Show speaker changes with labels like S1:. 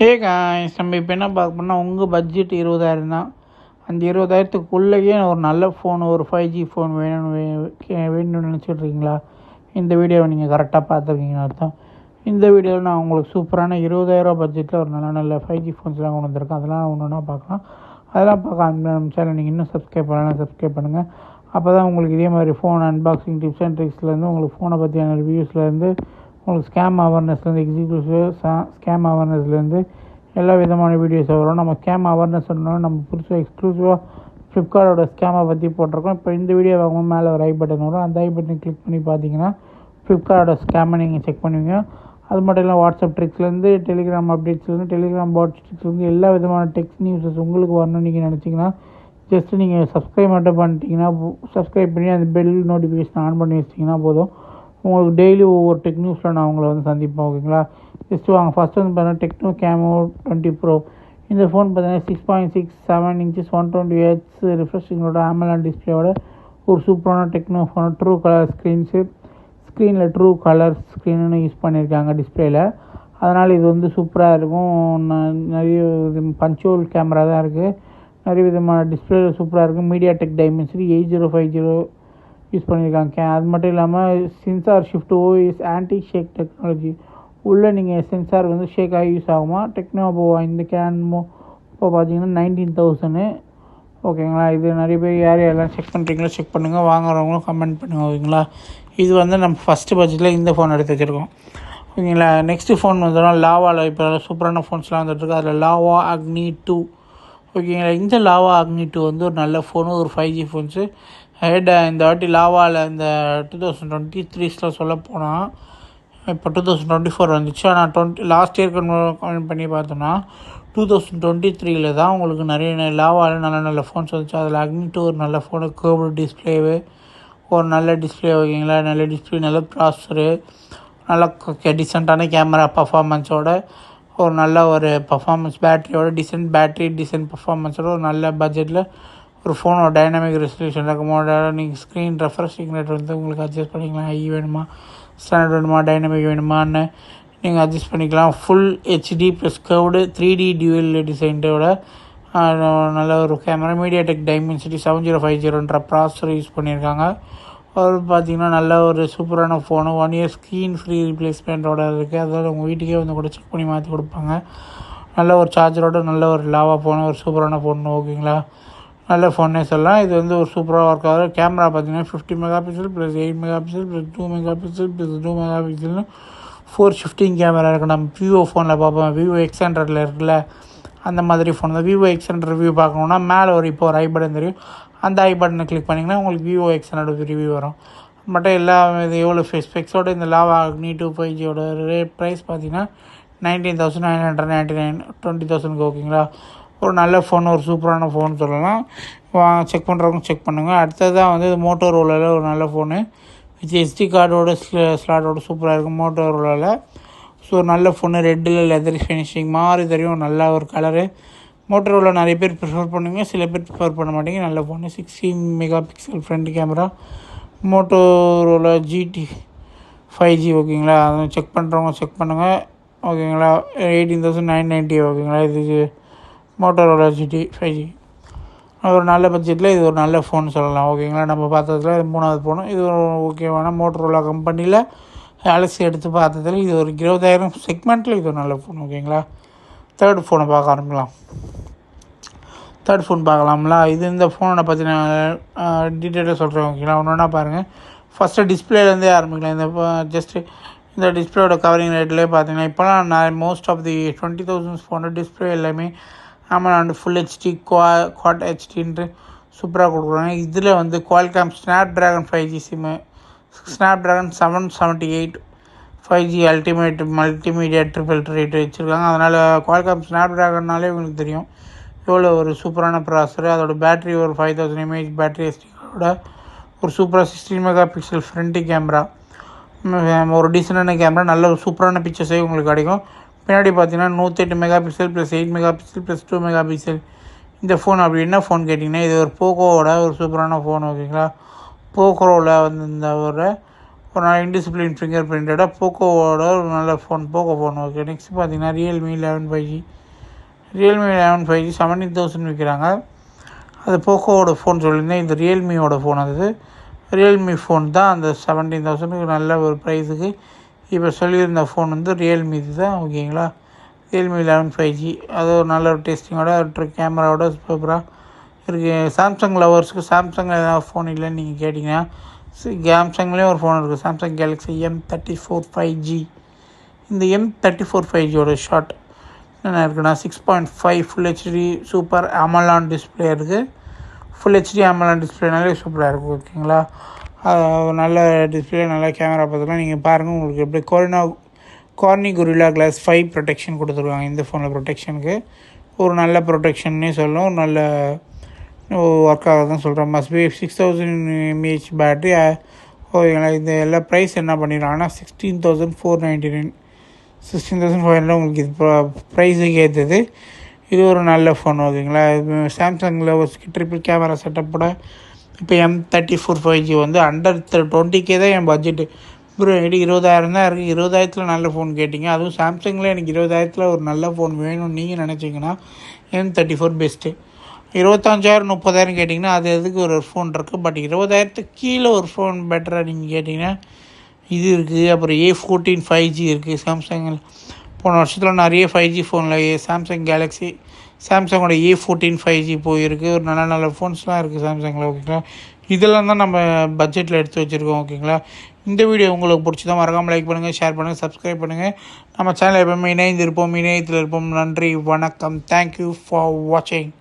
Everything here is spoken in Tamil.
S1: ஏ காய்ஸ் நம்ம இப்போ என்ன பார்க்க போனால் உங்கள் பட்ஜெட் இருபதாயிரம் தான். அந்த இருபதாயிரத்துக்குள்ளேயே ஒரு நல்ல ஃபோன் ஒரு ஃபைவ் ஜி ஃபோன் வேணும்னு வே- வேணும்னு நினச்சிட்ருக்கீங்களா? இந்த வீடியோவை நீங்கள் கரெக்டாக பார்த்துருக்கீங்கன்னு அர்த்தம். இந்த வீடியோவில் நான் உங்களுக்கு சூப்பரான இருபதாயிரம் பட்ஜெட்டில் ஒரு நல்ல நல்ல ஃபைவ் ஜி ஃபோன்ஸ்லாம் கொண்டு வந்திருக்கேன். அதெல்லாம் ஒன்று ஒன்றா பார்க்கலாம். அதெல்லாம் பார்க்க அந்த நம்ம சேனல் நீங்கள் இன்னும் சப்ஸ்கிரைப் பண்ணலாம் சப்ஸ்கிரைப் பண்ணுங்கள் அப்போ தான் உங்களுக்கு இதே மாதிரி ஃபோன் அன்பாக்சிங் டிப்ஸ் அண்ட் ட்ரிக்ஸ்லேருந்து உங்களுக்கு ஃபோனை பற்றியான ரிவ்யூஸ்லேருந்து உங்களுக்கு ஸ்கேம் அவேர்னஸ்லேருந்து எக்ஸிக்யூட்டிவ் ஸ்கேம் அவேர்னஸ்லேருந்து எல்லா விதமான வீடியோஸ் வரும். நம்ம ஸ்கேம் அவேர்னஸ் சொன்னோம் நம்ம புதுசாக எக்ஸ்க்ளூசிவாக ஃப்ளிப்கார்ட்டோட ஸ்கேமை பற்றி போட்டிருக்கோம். இப்போ இந்த வீடியோ வாங்கும் மேலே ஒரு ஐ பட்டன் வரும். அந்த ஐ பட்டனை கிளிக் பண்ணி பார்த்தீங்கன்னா ஃப்ளிப்கார்ட்டோட ஸ்கேமை நீங்கள் செக் பண்ணுவீங்க. அது மட்டும் இல்லை வாட்ஸ்அப் ட்ரிக்ஸ்லேருந்து டெலிகிராம் அப்டேட்ஸ்லேருந்து டெலிகிராம் பாட் ட்ரிக்ஸ்லேருந்து எல்லா விதமான டெக்ஸ்ட் நியூஸஸ் உங்களுக்கு வரணும்னு நீங்கள் நினச்சிங்கன்னா ஜஸ்ட் நீங்கள் சப்ஸ்கிரைப் மட்டும் பண்ணிட்டீங்கன்னா சப்ஸ்கிரைப் பண்ணி அந்த பெல் நோட்டிஃபிகேஷன் ஆன் பண்ணி வச்சிங்கன்னா போதும். உங்களுக்கு டெய்லி ஒவ்வொரு டெக் நியூஸில் நான் உங்களை வந்து சந்திப்பேன் ஓகேங்களா? ஜஸ்ட் வாங்க. ஃபஸ்ட்டு வந்து பார்த்தீங்கன்னா டெக்னோ கேமோ டுவெண்ட்டி ப்ரோ இந்த ஃபோன் பார்த்தீங்கன்னா six point six seven inches one twenty hertz ரிஃப்ரெஷிங்கோட ஆமலான் டிஸ்பிளேயோட ஒரு சூப்பரான Tecno phone true colour screens ஸ்க்ரீனில் ட்ரூ கலர் ஸ்க்ரீனுன்னு யூஸ் பண்ணியிருக்காங்க டிஸ்பிளேயில் அதனால் இது வந்து சூப்பராக இருக்கும். ந- நிறைய இது பஞ்சோல் கேமரா தான் இருக்குது நிறைய விதமான டிஸ்பிளே சூப்பராக இருக்கும் MediaTek Dimensity eight zero five zero use பண்ணியிருக்காங்க கே அது மட்டும் இல்லாமல் sensor shift OS anti shake technology உள்ளே நீங்கள் சென்சார் வந்து ஷேக் ஆகி யூஸ் ஆகுமா? டெக்னோபோ இந்த கேன்மோ இப்போ பார்த்தீங்கன்னா நைன்டீன் தௌசண்ட் ஓகேங்களா இது நிறைய பேர் யார் யாரெல்லாம் செக் பண்ணுறீங்களோ செக் பண்ணுங்கள் வாங்குறவங்களும் கமெண்ட் பண்ணுங்கள் ஓகேங்களா இது வந்து நம்ம ஃபஸ்ட்டு பட்ஜெட்டில் இந்த ஃபோன் எடுத்து வச்சுருக்கோம். ஓகேங்களா நெக்ஸ்ட்டு ஃபோன் வந்துடும் லாவாவில் இப்போ சூப்பரான ஃபோன்ஸ்லாம் வந்துட்டுருக்கு அதில் லாவா அக்னி டூ ஓகேங்களா இந்த லாவா அக்னி டூ வந்து ஒரு நல்ல ஃபோனு ஒரு ஃபைவ் ஜி ஃபோன்ஸு ஹெட் இந்த வாட்டி லாவாவில் இந்த டூ தௌசண்ட் டுவெண்ட்டி த்ரீஸில் சொல்ல போனால் இப்போ டூ தௌசண்ட் டுவெண்ட்டி ஃபோர் வந்துச்சு ஆனால் டுவெண்ட்டி லாஸ்ட் இயர் கம்பேர் பண்ணி பார்த்தோம்னா டூ தௌசண்ட் டுவெண்ட்டி த்ரீல தான் உங்களுக்கு நிறைய லாவாவில் நல்ல நல்ல ஃபோன்ஸ் வந்துச்சு. அதில் அக்னி டூ ஒரு நல்ல ஃபோனு கேபிள் டிஸ்பிளேவு ஒரு நல்ல டிஸ்பிளே ஓகேங்களா? நல்ல டிஸ்பிளே நல்ல ப்ராசரு நல்ல டிசென்ட்டான கேமரா பர்ஃபார்மன்ஸோட ஒரு நல்ல ஒரு பர்ஃபார்மன்ஸ் பேட்டரியோட டிசென்ட் பேட்டரி டிசென்ட் பர்ஃபார்மன்ஸோட ஒரு நல்ல பட்ஜெட்டில் ஒரு ஃபோனோட டைனமிக் ரெசல்யூஷன் இருக்குமோட நீங்கள் ஸ்க்ரீன் ரெஃப்ரெஷிங் ரேட் வந்து உங்களுக்கு அட்ஜஸ்ட் பண்ணிக்கலாம்? ஹை வேணுமா? ஸ்டாண்டர்ட் வேணுமா? டைனமிக் வேணுமான்னு நீங்கள் அட்ஜஸ்ட் பண்ணிக்கலாம். Full HD plus curved three D dual டிசைன்டோட நல்ல ஒரு camera MediaTek Dimensity seven zero five ஜீரோன்ற processor use பண்ணியிருக்காங்க. ஒரு பார்த்தீங்கன்னா நல்ல ஒரு சூப்பரான phone one year screen free ரீப்ளேஸ்மெண்ட்டோட இருக்குது அதாவது உங்கள் வீட்டுக்கே வந்து கூட செக் பண்ணி மாற்றி கொடுப்பாங்க. நல்ல ஒரு சார்ஜரோட நல்ல ஒரு லாவா ஃபோனு ஒரு சூப்பரான ஃபோன் ஓகேங்களா நல்ல ஃபோன்னே சொல்லலாம். இது வந்து ஒரு சூப்பராக ஒர்க் ஆகுது. கேமரா பார்த்தீங்கன்னா fifty mega pixel plus eight mega pixel plus two mega pixel plus two mega பிக்சல்னு four shifting camera இருக்குது நம்ம விவோ ஃபோனில் பார்ப்போம். விவோ எக்ஸ் ஹண்ட்ரடில் இருக்குல்ல அந்த மாதிரி ஃபோன் தான் விவோ எக்ஸ் ஹண்ட்ரட் ரிவ்யூ பார்க்கணுன்னா மேலே ஒரு இப்போ ஒரு ஐ பட்டன் தெரியும். அந்த ஐ பட்டனை கிளிக் பண்ணிங்கன்னா உங்களுக்கு விவோ எக்ஸ் ஹண்ட்ரட் ரிவ்யூ வரும். மட்டும் எல்லா இது எவ்வளோ ஸ்பெக்ஸோட இந்த லாவா அக்னி டூ ஃபைவ் ஜியோட ரேட் ப்ரைஸ் பார்த்தீங்கன்னா nineteen thousand nine hundred ninety nine twenty தௌசண்ட்க்கு ஓகேங்களா ஒரு நல்ல ஃபோன் ஒரு சூப்பரான ஃபோன் சொல்லலாம். செக் பண்ணுறவங்க செக் பண்ணுங்கள் அடுத்ததாக வந்து மோட்டோ ரோலில் ஒரு நல்ல ஃபோனு வித் எஸ்டி கார்டோட ஸ்லாட்டோட சூப்பராக இருக்கும் மோட்டோ ரோலில் ஸோ நல்ல ஃபோனு ரெட்டில் லெதர் ஃபினிஷிங் மாதிரி தெரியும். நல்ல ஒரு கலரு மோட்டரோவில் நிறைய பேர் ப்ரிஃபர் பண்ணுங்கள் சில பேர் ப்ரிஃபர் பண்ண மாட்டேங்க. நல்ல phone sixteen mega pixel front camera Motorola GD five G ஓகேங்களா? அதை செக் பண்ணுறவங்க செக் பண்ணுங்கள் ஓகேங்களா? எயிட்டீன் தௌசண்ட் நைன் நைன்ட்டி ஓகேங்களா? இது மோட்டோரோலா ஜிடி ஃபைவ் ஜி ஒரு நல்ல பட்ஜெட்டில் இது ஒரு நல்ல ஃபோன் சொல்லலாம். ஓகேங்களா நம்ம பார்த்ததுல இது மூணாவது ஃபோனு இது ஒரு ஓகேவான மோட்டரோலா கம்பெனியில் அலசி எடுத்து பார்த்ததுல இது ஒரு இருபதாயிரம் செக்மெண்ட்டில் இது ஒரு நல்ல ஃபோன் ஓகேங்களா தேர்ட் ஃபோனை பார்க்க ஆரம்பிக்கலாம். தேர்ட் ஃபோன் பார்க்கலாம்ல? இது இந்த ஃபோனை பற்றி நான் டீட்டெயிலாக சொல்கிறேன் ஓகேங்களா ஒன்று ஒன்றா பாருங்கள் ஃபஸ்ட்டு டிஸ்பிளேலேருந்தே ஆரம்பிக்கலாம். இந்த ஜஸ்ட்டு இந்த டிஸ்பிளேயோட கவரிங் ரேட்லேயே பார்த்தீங்கன்னா இப்போலாம் நான் most of the twenty thousand ஃபோனோட டிஸ்பிளே எல்லாமே ஆமாம் வந்து ஃபுல் ஹெச்டி குவா குவாட் ஹெச்டின்ட்டு சூப்பராக கொடுக்குறாங்க. இதில் வந்து Qualcomm Snapdragon five G sim Snapdragon seven seventy eight five G ultimate multimedia triple rate வச்சுருக்காங்க. அதனால் குவால்காம் ஸ்னாப் ட்ராகன்னாலே உங்களுக்கு தெரியும். எவ்வளோ ஒரு சூப்பரான ப்ராசரு அதோட பேட்டரி ஒரு ஃபைவ் தௌசண்ட் எம்ஏஹெச் பேட்டரி எஸ்டியோட ஒரு சூப்பராக sixteen mega pixel front camera ஒரு டீசெண்டான கேமரா நல்ல ஒரு சூப்பரான பிக்சர்ஸே உங்களுக்கு கிடைக்கும். பின்னாடி பார்த்தீங்கன்னா நூற்றெட்டு mega pixel plus eight mega pixel plus two mega pixel இந்த ஃபோன் அப்படி என்ன ஃபோன் கேட்டிங்கன்னா இது ஒரு போக்கோவோட ஒரு சூப்பரான ஃபோன் ஓகேங்களா போக்கோவில் வந்து இந்த ஒரு ஒரு நல்ல இன்டிசிப்ளின் ஃபிங்கர் பிரிண்டடாக போக்கோவோட ஒரு நல்ல phone Poco phone okay next பார்த்தீங்கன்னா Realme eleven five G Realme eleven five G seventeen thousand விற்கிறாங்க அது போக்கோவோட ஃபோன் சொல்லியிருந்தேன். இந்த ரியல்மியோட ஃபோன் அது. ரியல்மி ஃபோன் தான் அந்த செவன்டீன் தௌசண்ட்க்கு நல்ல ஒரு ப்ரைஸுக்கு இப்போ சொல்லியிருந்த ஃபோன் வந்து ரியல்மி இது தான் ஓகேங்களா? ரியல்மி லெவன் ஃபைவ் ஜி அது ஒரு நல்ல ஒரு டேஸ்டிங்கோட கேமராவோட சூப்பராக இருக்குது சாம்சங் லவர்ஸுக்கு சாம்சங்கில் ஏதாவது ஃபோன் இல்லைன்னு நீங்கள் கேட்டிங்கன்னா சாம்சங்லேயும் ஒரு ஃபோன் இருக்குது Samsung Galaxy M thirty four five G இந்த எம் தேர்ட்டி ஃபோர் ஃபைவ் ஜியோட ஷார்ட் என்ன இருக்குன்னா six point five full HD super AMOLED display இருக்குது ஃபுல் ஹெச்டி அமலான் டிஸ்பிளேனாலே சூப்பராக இருக்கும் ஓகேங்களா? நல்ல டிஸ்பிளே நல்ல கேமரா பார்த்துக்கலாம். நீங்கள் பாருங்கள் உங்களுக்கு எப்படி corona Corning Gorilla glass five protection கொடுத்துருக்காங்க இந்த ஃபோனில் ப்ரொடெக்ஷனுக்கு ஒரு நல்ல ப்ரொடெக்ஷன்னே சொல்லும் நல்ல ஒர்க் ஆக தான் சொல்கிறேன் must be six thousand mAh battery ஓகேங்களா இந்த எல்லா ப்ரைஸ் என்ன பண்ணிடுறாங்கன்னா sixteen thousand four ninety nine sixteen thousand five hundred உங்களுக்கு இது ப்ரைஸுக்கு ஏற்றுது இது ஒரு நல்ல ஃபோன் ஓகேங்களா? சாம்சங்கில் ஒரு ட்ரிபிள் கேமரா செட்டப்போட இப்போ M thirty four five G வந்து அண்டர் டுவெண்ட்டிக்கே தான் என் பட்ஜெட்டு ப்ரோ என்கிட்ட இருபதாயிரம் தான் இருக்குது இருபதாயிரத்தில் நல்ல ஃபோன் கேட்டிங்க. அதுவும் சாம்சங்கில் எனக்கு இருபதாயிரத்தில் ஒரு நல்ல ஃபோன் வேணும்னு நீங்கள் நினச்சிங்கன்னா எம் தேர்ட்டி ஃபோர் பெஸ்ட்டு இருபத்தஞ்சாயிரம் முப்பதாயிரம் கேட்டிங்கன்னா அது எதுக்கு ஒரு ஃபோன் இருக்குது பட் இருபதாயிரத்துக்கு கீழே ஒரு ஃபோன் பெட்டராக நீங்கள் கேட்டிங்கன்னா இது இருக்குது அப்புறம் ஏ ஃபோர்டீன் ஃபைவ் ஜி இருக்குது சாம்சங்கில். போன வருஷத்தில் நிறைய ஃபைவ் ஜி ஃபோனில் ஏ சாம்சங் கேலக்ஸி சாம்சங்கோட ஏ ஃபோர்டீன் ஃபைவ் ஜி போயிருக்கு. ஒரு நல்ல நல்ல ஃபோன்ஸ்லாம் இருக்குது சாம்சங்கில் ஓகேங்களா இதெல்லாம் தான் நம்ம பட்ஜெட்டில் எடுத்து வச்சுருக்கோம் ஓகேங்களா இந்த வீடியோ உங்களுக்கு பிடிச்சதா மறக்காமல் லைக் பண்ணுங்கள் ஷேர் பண்ணுங்கள் சப்ஸ்கிரைப் பண்ணுங்கள் நம்ம சேனல் எப்பவுமே இணைந்திருப்போம் இணையத்தில் இருப்போம். நன்றி வணக்கம். தேங்க்யூ ஃபார் வாட்சிங்